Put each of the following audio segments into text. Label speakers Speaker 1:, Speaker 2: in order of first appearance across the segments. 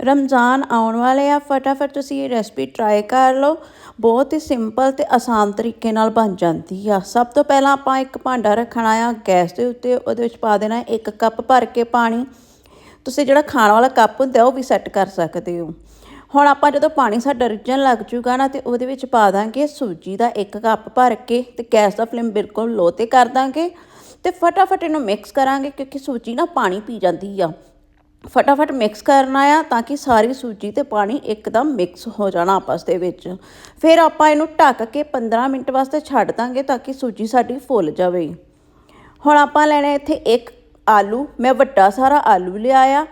Speaker 1: ਰਮਜ਼ਾਨ ਆਉਣ ਵਾਲੇ ਆ, ਫਟਾਫਟ ਤੁਸੀਂ ਇਹ ਰੈਸਪੀ ਟਰਾਈ ਕਰ ਲਓ। ਬਹੁਤ ਹੀ ਸਿੰਪਲ ਤੇ ਆਸਾਨ ਤਰੀਕੇ ਨਾਲ ਬਣ ਜਾਂਦੀ ਆ। ਸਭ ਤੋਂ ਪਹਿਲਾਂ ਆਪਾਂ ਇੱਕ ਭਾਂਡਾ ਰੱਖਣਾ ਆ, ਗੈਸ ਦੇ ਉੱਤੇ, ਉਹਦੇ ਵਿੱਚ ਪਾ ਦੇਣਾ ਇੱਕ ਕੱਪ ਭਰ ਕੇ ਪਾਣੀ। ਤੁਸੀਂ ਜਿਹੜਾ ਖਾਣ ਵਾਲਾ ਕੱਪ ਹੁੰਦਾ, ਉਹ ਵੀ ਸੈੱਟ ਕਰ ਸਕਦੇ ਹੋ। ਹੁਣ ਆਪਾਂ ਜਦੋਂ ਪਾਣੀ ਸਾਡਾ ਰਿੱਝਣ ਲੱਗ ਜੂਗਾ ਨਾ, ਤੇ ਉਹਦੇ ਵਿੱਚ ਪਾ ਦਾਂਗੇ ਸੂਜੀ ਦਾ ਇੱਕ ਕੱਪ ਭਰ ਕੇ, ਤੇ ਗੈਸ ਦਾ ਫਲੇਮ ਬਿਲਕੁਲ ਲੋ ਤੇ ਕਰ ਦਾਂਗੇ। ਤੇ ਫਟਾਫਟ ਇਹਨੂੰ ਮਿਕਸ ਕਰਾਂਗੇ, ਕਿਉਂਕਿ ਸੂਜੀ ਨਾ ਪਾਣੀ ਪੀ ਜਾਂਦੀ ਆ। ਫਟਾਫਟ ਮਿਕਸ ਕਰਨਾ ਆ ਤਾਂ ਕਿ ਸਾਰੀ ਸੂਜੀ ਤੇ ਪਾਣੀ ਇੱਕਦਮ ਮਿਕਸ ਹੋ ਜਾਣਾ ਆਪਸ ਦੇ ਵਿੱਚ। ਫਿਰ ਆਪਾਂ ਇਹਨੂੰ ਢੱਕ ਕੇ 15 ਮਿੰਟ ਵਾਸਤੇ ਛੱਡ ਦਾਂਗੇ ਤਾਂ ਕਿ ਸੂਜੀ ਸਾਡੀ ਫੁੱਲ ਜਾਵੇ। ਹੁਣ ਆਪਾਂ ਲੈਣਾ ਇੱਥੇ ਇੱਕ ਆਲੂ। ਮੈਂ ਵੱਡਾ ਸਾਰਾ ਆਲੂ ਲਿਆ ਆ।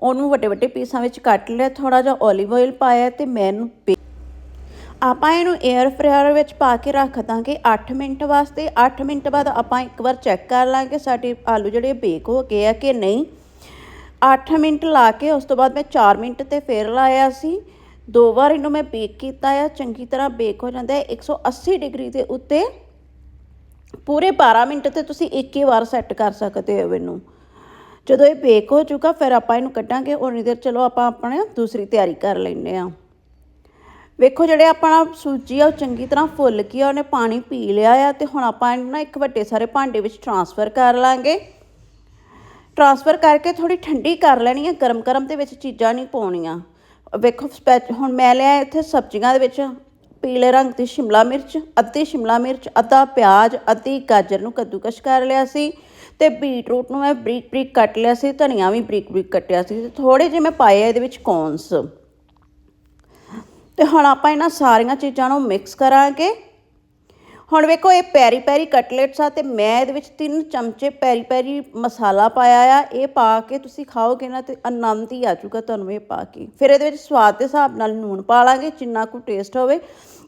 Speaker 1: ਉਹਨੂੰ ਵੱਡੇ ਵੱਡੇ ਪੀਸਾਂ ਵਿੱਚ ਕੱਟ ਲਿਆ ਥੋੜਾ ਜਿਹਾ 올ਿਵ ਆਇਲ ਪਾਇਆ ਤੇ ਮੈਂ ਇਹਨੂੰ ਆਪਾਂ ਇਹਨੂੰ 에ਅਰ ਫਰਾਇਰ ਵਿੱਚ ਪਾ ਕੇ ਰੱਖ ਦਾਂਗੇ 8 ਮਿੰਟ ਵਾਸਤੇ। 8 ਮਿੰਟ ਬਾਅਦ ਆਪਾਂ ਇੱਕ ਵਾਰ ਚੈੱਕ ਕਰ ਲਾਂਗੇ ਸਾਡੇ ਆਲੂ ਜਿਹੜੇ ਬੇਕ ਹੋ ਗਏ ਆ ਕਿ ਨਹੀਂ। 8 ਮਿੰਟ ਲਾ ਕੇ ਉਸ ਤੋਂ ਬਾਅਦ ਮੈਂ 4 ਮਿੰਟ ਤੇ ਫੇਰ ਲਾਇਆ ਸੀ। ਦੋ ਵਾਰ ਇਹਨੂੰ ਮੈਂ ਬੇਕ ਕੀਤਾ ਆ। ਚੰਗੀ ਤਰ੍ਹਾਂ ਬੇਕ ਹੋ ਜਾਂਦਾ ਹੈ। 180 ਡਿਗਰੀ ਦੇ ਉੱਤੇ ਪੂਰੇ 12 ਮਿੰਟ ਤੇ ਤੁਸੀਂ ਇੱਕ ਹੀ ਵਾਰ ਸੈੱਟ ਕਰ ਸਕਦੇ ਹੋ ਇਹਨੂੰ। ਜਦੋਂ ਇਹ ਬੇਕ ਹੋ ਚੁੱਕਾ, ਫਿਰ ਆਪਾਂ ਇਹਨੂੰ ਕੱਢਾਂਗੇ। ਉਨੀ ਦੇਰ ਚਲੋ ਆਪਾਂ ਆਪਣੇ ਦੂਸਰੀ ਤਿਆਰੀ ਕਰ ਲੈਂਦੇ ਆ ਵੇਖੋ ਜਿਹੜੇ ਆਪਣਾ ਸੂਜੀ ਆ, ਉਹ ਚੰਗੀ ਤਰ੍ਹਾਂ ਫੁੱਲ ਗਈ ਆ ਉਹਨੇ ਪਾਣੀ ਪੀ ਲਿਆ ਆ ਤੇ ਹੁਣ ਆਪਾਂ ਇਹਨੂੰ ਨਾ ਇੱਕ ਵੱਡੇ ਸਾਰੇ ਭਾਂਡੇ ਵਿੱਚ ਟਰਾਂਸਫਰ ਕਰ ਲਾਂਗੇ। ਟਰਾਂਸਫਰ ਕਰਕੇ ਥੋੜੀ ਠੰਡੀ ਕਰ ਲੈਣੀ ਹੈ ਗਰਮ ਗਰਮ ਦੇ ਵਿੱਚ ਚੀਜ਼ਾਂ ਨਹੀਂ ਪਾਉਣੀਆਂ। ਵੇਖੋ, ਸਪੈਚ ਹੁਣ ਮੈਂ ਲਿਆ ਇੱਥੇ ਸਬਜ਼ੀਆਂ ਦੇ ਵਿੱਚ ਪੀਲੇ ਰੰਗ ਦੀ ਸ਼ਿਮਲਾ ਮਿਰਚ, ਅੱਧੀ ਸ਼ਿਮਲਾ ਮਿਰਚ, ਅੱਧਾ ਪਿਆਜ਼, ਅੱਧੀ ਗਾਜਰ ਨੂੰ ਕੱਦੂਕਸ਼ ਕਰ ਲਿਆ ਸੀ ਤੇ ਬੀਟਰੂਟ ਨੂੰ ਮੈਂ ਬਰੀਕ ਬਰੀਕ ਕੱਟ ਲਿਆ ਸੀ, ਧਨੀਆ ਵੀ ਬਰੀਕ ਬਰੀਕ ਕੱਟਿਆ ਸੀ ਤੇ ਥੋੜੇ ਜਿਹੇ ਮੈਂ ਪਾਏ ਇਹਦੇ ਵਿੱਚ ਕੌਨਸ। ਤੇ ਹੁਣ ਆਪਾਂ ਇਹਨਾਂ ਸਾਰੀਆਂ ਚੀਜ਼ਾਂ ਨੂੰ ਮਿਕਸ ਕਰਾਂਗੇ। ਹੁਣ ਵੇਖੋ, ਇਹ ਪੈਰੀ ਪੈਰੀ ਕਟਲੇਟਸ ਆ ਤੇ ਮੈਂ ਇਹਦੇ ਵਿੱਚ ਤਿੰਨ ਚਮਚੇ ਪੈਰੀ ਪੈਰੀ ਮਸਾਲਾ ਪਾਇਆ ਆ। ਇਹ ਪਾ ਕੇ ਤੁਸੀਂ ਖਾਓਗੇ ਨਾ ਤੇ ਆਨੰਦ ਹੀ ਆ ਜਾਊਗਾ ਤੁਹਾਨੂੰ ਇਹ ਪਾ ਕੇ। ਫਿਰ ਇਹਦੇ ਵਿੱਚ ਸਵਾਦ ਦੇ ਹਿਸਾਬ ਨਾਲ ਨੂਣ ਪਾ ਲਾਂਗੇ, ਜਿੰਨਾ ਕੁ ਟੇਸਟ ਹੋਵੇ,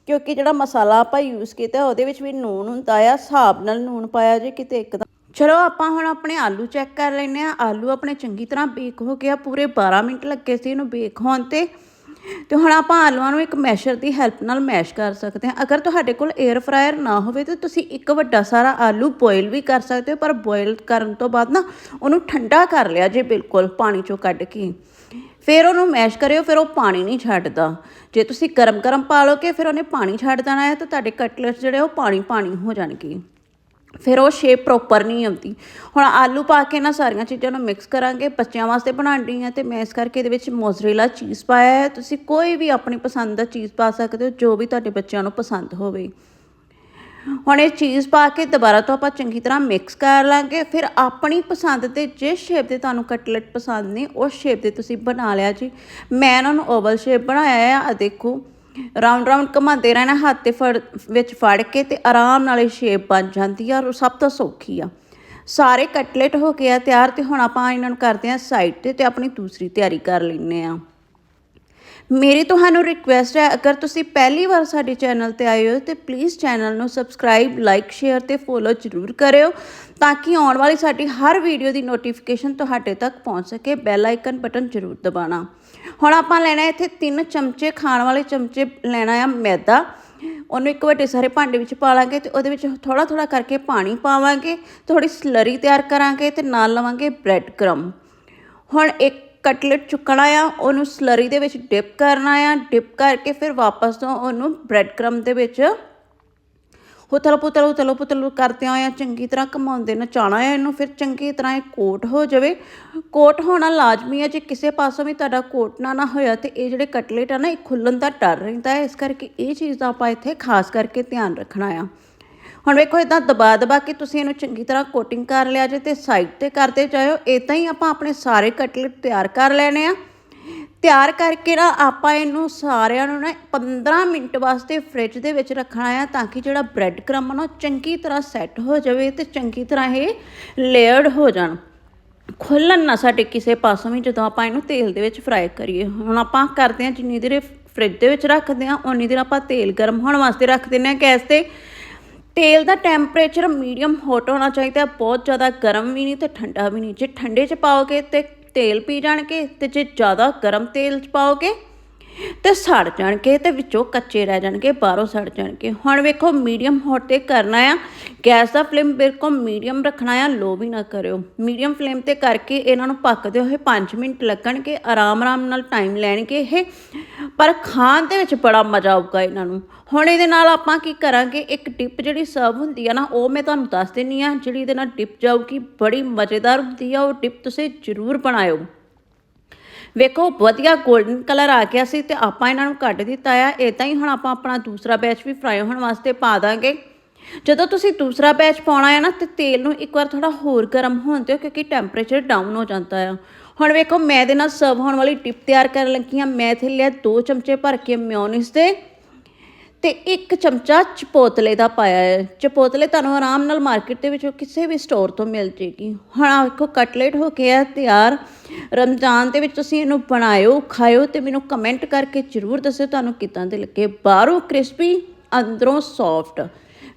Speaker 1: ਕਿਉਂਕਿ ਜਿਹੜਾ ਮਸਾਲਾ ਆਪਾਂ ਯੂਜ਼ ਕੀਤਾ, ਉਹਦੇ ਵਿੱਚ ਵੀ ਨੂਣ ਹੁੰਦਾ ਆ। ਹਿਸਾਬ ਨਾਲ ਨੂਣ ਪਾਇਆ ਜੇ ਕਿਤੇ ਇੱਕਦਮ। ਚਲੋ, ਆਪਾਂ ਹੁਣ ਆਪਣੇ ਆਲੂ ਚੈੱਕ ਕਰ ਲੈਨੇ ਆ ਆਲੂ ਆਪਣੇ ਚੰਗੀ ਤਰ੍ਹਾਂ ਬੇਕ ਹੋ ਗਿਆ ਪੂਰੇ 12 ਮਿੰਟ ਲੱਗੇ ਸੀ ਇਹਨੂੰ ਬੇਕ ਹੋਣ ਤੇ। ਤੇ ਹੁਣ ਆਪਾਂ ਆਲੂਆਂ ਨੂੰ ਇੱਕ ਮੈਸ਼ਰ ਦੀ ਹੈਲਪ ਨਾਲ ਮੈਸ਼ ਕਰ ਸਕਦੇ ਹਾਂ। ਅਗਰ ਤੁਹਾਡੇ ਕੋਲ 에ਅਰ ਫਰਾਇਰ ਨਾ ਹੋਵੇ ਤਾਂ ਤੁਸੀਂ ਇੱਕ ਵੱਡਾ ਸਾਰਾ ਆਲੂ ਬੋਇਲ ਵੀ ਕਰ ਸਕਦੇ ਹੋ, ਪਰ ਬੋਇਲ ਕਰਨ ਤੋਂ ਬਾਅਦ ਨਾ ਉਹਨੂੰ ਠੰਡਾ ਕਰ ਲਿਆ ਜੇ ਬਿਲਕੁਲ ਪਾਣੀ ਚੋਂ ਕੱਢ ਕੇ। ਫਿਰ ਉਹਨੂੰ ਮੈਸ਼ ਕਰਿਓ, ਫਿਰ ਉਹ ਪਾਣੀ ਨਹੀਂ ਛੱਡਦਾ। ਜੇ ਤੁਸੀਂ ਗਰਮ ਗਰਮ ਪਾ ਲੋਗੇ ਫਿਰ ਉਹਨੇ ਪਾਣੀ ਛੱਡ ਦੇਣਾ ਹੈ ਤਾਂ ਤੁਹਾਡੇ ਕਟਲੇਟਸ ਜਿਹੜੇ ਉਹ ਪਾਣੀ ਪਾਣੀ ਹੋ ਜਾਣਗੇ। ਫਿਰ ਉਹ ਸ਼ੇਪ ਪ੍ਰੋਪਰ ਨਹੀਂ ਆਉਂਦੀ। ਹੁਣ ਆਲੂ ਪਾ ਕੇ ਨਾ ਸਾਰੀਆਂ ਚੀਜ਼ਾਂ ਨੂੰ ਮਿਕਸ ਕਰਾਂਗੇ, ਬੱਚਿਆਂ ਵਾਸਤੇ ਬਣਾਉਣੀ ਹੈ ਤੇ ਮੈਂ ਇਸ ਕਰਕੇ ਇਹਦੇ ਵਿੱਚ ਮੋਜ਼ਰੇਲਾ ਚੀਜ਼ ਪਾਇਆ ਹੈ। ਤੁਸੀਂ ਕੋਈ ਵੀ ਆਪਣੀ ਪਸੰਦ ਦਾ ਚੀਜ਼ ਪਾ ਸਕਦੇ ਹੋ, ਜੋ ਵੀ ਤੁਹਾਡੇ ਬੱਚਿਆਂ ਨੂੰ ਪਸੰਦ ਹੋਵੇ। ਹੁਣ ਇਹ ਚੀਜ਼ ਪਾ ਕੇ ਦੁਬਾਰਾ ਤੋਂ ਆਪਾਂ ਚੰਗੀ ਤਰ੍ਹਾਂ ਮਿਕਸ ਕਰ ਲਾਂਗੇ। ਫਿਰ ਆਪਣੀ ਪਸੰਦ 'ਤੇ ਜਿਸ ਸ਼ੇਪ ਦੇ ਤੁਹਾਨੂੰ ਕਟਲੇਟ ਪਸੰਦ ਨੇ ਉਸ ਸ਼ੇਪ ਦੇ ਤੁਸੀਂ ਬਣਾ ਲਿਆ ਜੀ। ਮੈਂ ਇਹਨਾਂ ਨੂੰ ਓਵਲ ਸ਼ੇਪ ਬਣਾਇਆ ਆ ਆ ਦੇਖੋ। ਰਾਉਂਡ ਰਾਉਂਡ ਘਮਾਉਂਦੇ ਰਹਿਣਾ, ਹੱਥ ਤੇ ਫੜ, ਵਿੱਚ ਫੜ ਕੇ ਤੇ ਆਰਾਮ ਨਾਲ ਇਹ ਸ਼ੇਪ ਬਣ ਜਾਂਦੀ ਆ ਔਰ ਸਭ ਤੋਂ ਸੌਖੀ ਆ। ਸਾਰੇ ਕਟਲੇਟ ਹੋ ਗਏ ਆ, ਤਿਆਰ ਤੇ ਹੁਣ ਆਪਾਂ ਇਹਨਾਂ ਨੂੰ ਕਰਦੇ ਆ ਸਾਈਡ ਤੇ ਤੇ ਆਪਣੀ ਦੂਸਰੀ ਤਿਆਰੀ ਕਰ ਲੈਂਦੇ ਆ ਮੇਰੀ ਤੁਹਾਨੂੰ ਰਿਕੁਐਸਟ ਹੈ, ਅਗਰ ਤੁਸੀਂ ਪਹਿਲੀ ਵਾਰ ਸਾਡੇ ਚੈਨਲ ਤੇ ਆਏ ਹੋ ਤੇ ਪਲੀਜ਼ ਚੈਨਲ ਨੂੰ ਸਬਸਕ੍ਰਾਈਬ ਲਾਈਕ ਸ਼ੇਅਰ ਤੇ ਫੋਲੋ ਜ਼ਰੂਰ ਕਰਿਓ ਤਾਂ ਕਿ ਆਉਣ ਵਾਲੀ ਸਾਡੀ ਹਰ ਵੀਡੀਓ ਦੀ ਨੋਟੀਫਿਕੇਸ਼ਨ ਤੁਹਾਡੇ ਤੱਕ ਪਹੁੰਚ ਸਕੇ ਬੈਲ ਆਈਕਨ ਬਟਨ ਜ਼ਰੂਰ ਦਬਾਉਣਾ। ਹੁਣ ਆਪਾਂ ਲੈਣਾ ਇੱਥੇ ਤਿੰਨ ਚਮਚੇ, ਖਾਣ ਵਾਲੇ ਚਮਚੇ ਲੈਣਾ ਆ ਮੈਦਾ। ਉਹਨੂੰ ਇੱਕ ਵੱਡੇ ਸਾਰੇ ਭਾਂਡੇ ਵਿੱਚ ਪਾ ਲਾਂਗੇ ਤੇ ਉਹਦੇ ਵਿੱਚ ਥੋੜਾ ਥੋੜਾ ਕਰਕੇ ਪਾਣੀ ਪਾਵਾਂਗੇ ਥੋੜੀ ਸਲਰੀ ਤਿਆਰ ਕਰਾਂਗੇ ਤੇ ਨਾਲ ਲਵਾਂਗੇ ਬ੍ਰੈਡ ਕ੍ਰਮ। ਹੁਣ ਇੱਕ ਕਟਲੇਟ ਚੁੱਕਣਾ ਆ, ਉਹਨੂੰ ਸਲਰੀ ਦੇ ਵਿੱਚ ਡਿਪ ਕਰਨਾ ਆ, ਡਿਪ ਕਰਕੇ ਫਿਰ ਵਾਪਸ ਤੋਂ ਉਹਨੂੰ ਬ੍ਰੈਡ ਕ੍ਰਮ ਦੇ ਵਿੱਚ ਹੁਤਲ ਪੁਤਲ ਹੁਤਲ ਪੁਤਲ ਕਰਦੇ ਆ, ਚੰਗੀ ਤਰ੍ਹਾਂ ਘਮਾਉਂਦੇ ਨਚਾਣਾ ਆ ਇਹਨੂੰ, ਫਿਰ ਚੰਗੀ ਤਰ੍ਹਾਂ ਇਹ ਕੋਟ ਹੋ ਜਾਵੇ। ਕੋਟ ਹੋਣਾ ਲਾਜ਼ਮੀ ਹੈ, ਜੇ ਕਿਸੇ ਪਾਸੋਂ ਵੀ ਤੁਹਾਡਾ ਕੋਟ ਨਾ ਨਾ ਹੋਇਆ ਤੇ ਇਹ ਜਿਹੜੇ ਕਟਲੇਟ ਆ ਨਾ, ਇਹ ਖੁੱਲਣ ਦਾ ਡਰ ਰਹਿੰਦਾ ਹੈ। ਇਸ ਕਰਕੇ ਇਹ ਚੀਜ਼ ਦਾ ਆਪਾਂ ਇੱਥੇ ਖਾਸ ਕਰਕੇ ਧਿਆਨ ਰੱਖਣਾ ਆ। ਹੁਣ ਵੇਖੋ ਇਦਾਂ ਦਬਾ ਦਬਾ ਕੇ ਤੁਸੀਂ ਇਹਨੂੰ ਚੰਗੀ ਤਰ੍ਹਾਂ ਕੋਟਿੰਗ ਕਰ ਲਿਆ ਜੇ ਤੇ ਸਾਈਡ ਤੇ ਕਰਦੇ ਜਾਇਓ ਇਦਾਂ ਹੀ ਆਪਾਂ ਆਪਣੇ ਸਾਰੇ ਕਟਲੇਟ ਤਿਆਰ ਕਰ ਲੈਣੇ ਆ। ਤਿਆਰ ਕਰਕੇ ਨਾ ਆਪਾਂ ਇਹਨੂੰ ਸਾਰਿਆਂ ਨੂੰ ਨਾ 15 ਮਿੰਟ ਵਾਸਤੇ ਫ੍ਰਿਜ ਦੇ ਵਿੱਚ ਰੱਖਣਾ ਆ ਤਾਂ ਕਿ ਜਿਹੜਾ ਬ੍ਰੈਡ ਕ੍ਰਮ ਨਾ ਉਹ ਚੰਗੀ ਤਰ੍ਹਾਂ ਸੈੱਟ ਹੋ ਜਾਵੇ ਤੇ ਚੰਗੀ ਤਰ੍ਹਾਂ ਇਹ ਲੇਅਰਡ ਹੋ ਜਾਣ। ਖੁੱਲਣ ਨਾ ਸਾਡੇ ਕਿਸੇ ਪਾਸੋਂ ਵੀ ਜਦੋਂ ਆਪਾਂ ਇਹਨੂੰ ਤੇਲ ਦੇ ਵਿੱਚ ਫਰਾਈ ਕਰੀਏ। ਹੁਣ ਆਪਾਂ ਕਰਦੇ ਹਾਂ ਜਿੰਨੀ ਦੇਰ ਇਹ ਫ੍ਰਿਜ ਦੇ ਵਿੱਚ ਰੱਖਦੇ ਹਾਂ ਉਨੀ ਦੇਰ ਆਪਾਂ ਤੇਲ ਗਰਮ ਹੋਣ ਵਾਸਤੇ ਰੱਖ ਦਿੰਦੇ ਹਾਂ ਗੈਸ ਤੇ। ਤੇਲ ਦਾ ਟੈਂਪਰੇਚਰ ਮੀਡੀਅਮ ਹੌਟ ਹੋਣਾ ਚਾਹੀਦਾ, ਬਹੁਤ ਜ਼ਿਆਦਾ ਗਰਮ ਵੀ ਨਹੀਂ ਤੇ ਠੰਡਾ ਵੀ ਨਹੀਂ। ਜੇ ਠੰਡੇ 'ਚ ਪਾਓਗੇ ਤੇ ਤੇਲ ਪੀ ਜਾਣਗੇ ਤੇ ਜੇ ਜ਼ਿਆਦਾ ਗਰਮ ਤੇਲ 'ਚ ਪਾਓਗੇ ਤੇ ਸੜ ਜਾਣਗੇ ਤੇ ਵਿੱਚੋਂ ਕੱਚੇ ਰਹਿ ਜਾਣਗੇ, ਬਾਹਰੋਂ ਸੜ ਜਾਣਗੇ। ਹੁਣ ਵੇਖੋ ਮੀਡੀਅਮ ਹੌਟ ਤੇ ਕਰਨਾ ਆ। ਗੈਸ ਦਾ ਫਲੇਮ ਬਿਲਕੁਲ ਮੀਡੀਅਮ ਰੱਖਣਾ ਆ, ਲੋ ਵੀ ਨਾ ਕਰਿਓ। ਮੀਡੀਅਮ ਫਲੇਮ ਤੇ ਕਰਕੇ ਇਹਨਾਂ ਨੂੰ ਪੱਕਦੇ ਹੋਏ 5 ਮਿੰਟ ਲੱਗਣਗੇ ਆਰਾਮ-ਆਰਾਮ ਨਾਲ ਟਾਈਮ ਲੈਣਗੇ ਇਹ। ਪਰ ਖਾਣ ਦੇ ਵਿੱਚ ਬੜਾ ਮਜ਼ਾ ਆਊਗਾ ਇਹਨਾਂ ਨੂੰ। ਹੁਣ ਇਹਦੇ ਨਾਲ ਆਪਾਂ ਕੀ ਕਰਾਂਗੇ, ਇੱਕ ਡਿਪ ਜਿਹੜੀ ਸਰਵ ਹੁੰਦੀ ਆ ਨਾ, ਉਹ ਮੈਂ ਤੁਹਾਨੂੰ ਦੱਸ ਦਿੰਨੀ ਆ, ਜਿਹੜੀ ਇਹਦੇ ਨਾਲ ਡਿਪ ਜਾਊਗੀ, ਬੜੀ ਮਜ਼ੇਦਾਰ ਹੁੰਦੀ ਆ, ਉਹ ਡਿਪ ਤੁਸੀਂ ਜ਼ਰੂਰ ਬਣਾਇਓ। ਵੇਖੋ, ਵਧੀਆ 골ਡਨ ਕਲਰ ਆ ਗਿਆ ਸੀ ਤੇ ਆਪਾਂ ਇਹਨਾਂ ਨੂੰ ਕੱਢ ਦਿੱਤਾ ਆ। ਇਦਾਂ ਹੀ ਹੁਣ ਆਪਾਂ ਆਪਣਾ ਦੂਸਰਾ ਬੈਚ ਵੀ ਫਰਾਈ ਹੋਣ ਵਾਸਤੇ ਪਾ ਦਾਂਗੇ। ਜਦੋਂ ਤੁਸੀਂ ਦੂਸਰਾ ਬੈਚ ਪਾਉਣਾ ਹੈ ਨਾ, ਤੇ ਤੇਲ ਨੂੰ ਇੱਕ ਵਾਰ ਥੋੜਾ ਹੋਰ ਗਰਮ ਹੋਣ ਦਿਓ ਕਿਉਂਕਿ ਟੈਂਪਰੇਚਰ ਡਾਊਨ ਹੋ ਜਾਂਦਾ ਆ। ਹੁਣ ਵੇਖੋ, ਮੈਂ ਇਹਦੇ ਨਾਲ ਸਰਵ ਹੋਣ ਵਾਲੀ ਟਿਪ ਤਿਆਰ ਕਰਨ ਲੱਗੀ ਆ। ਮੈਂ ਇੱਥੇ ਲਿਆ 2 ਚਮਚੇ ਭਰ ਕੇ ਮਿਓਨਿਸ ਦੇ ਤੇ ਇੱਕ ਚਮਚਾ ਚਪੋਤਲੇ ਦਾ ਪਾਇਆ ਹੈ ਚਪੋਤਲੇ ਤੁਹਾਨੂੰ ਆਰਾਮ ਨਾਲ ਮਾਰਕੀਟ ਦੇ ਵਿੱਚੋਂ ਕਿਸੇ ਵੀ ਸਟੋਰ ਤੋਂ ਮਿਲ ਜੇਗੀ। ਹੁਣ ਵੇਖੋ ਕਟਲੇਟ ਹੋ ਕੇ ਆ ਤਿਆਰ। ਰਮਜ਼ਾਨ ਦੇ ਵਿੱਚ ਤੁਸੀਂ ਇਹਨੂੰ ਬਣਾਇਓ, ਖਾਇਓ ਤੇ ਮੈਨੂੰ ਕਮੈਂਟ ਕਰਕੇ ਜਰੂਰ ਦੱਸਿਓ ਤੁਹਾਨੂੰ ਕਿਦਾਂ ਦੇ ਲੱਗੇ। ਬਾਹਰੋਂ ਕ੍ਰਿਸਪੀ ਅੰਦਰੋਂ ਸੌਫਟ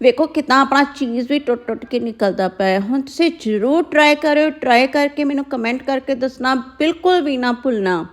Speaker 1: ਵੇਖੋ ਕਿਦਾਂ ਆਪਣਾ ਚੀਜ਼ ਵੀ ਟੁੱਟ ਟੁੱਟ ਕੇ ਨਿਕਲਦਾ ਪਿਆ ਹੁਣ ਤੁਸੀਂ ਜਰੂਰ ਟਰਾਈ ਕਰਿਓ। ਟਰਾਈ ਕਰਕੇ ਮੈਨੂੰ ਕਮੈਂਟ ਕਰਕੇ ਦੱਸਣਾ, ਬਿਲਕੁਲ ਵੀ ਨਾ ਭੁੱਲਣਾ।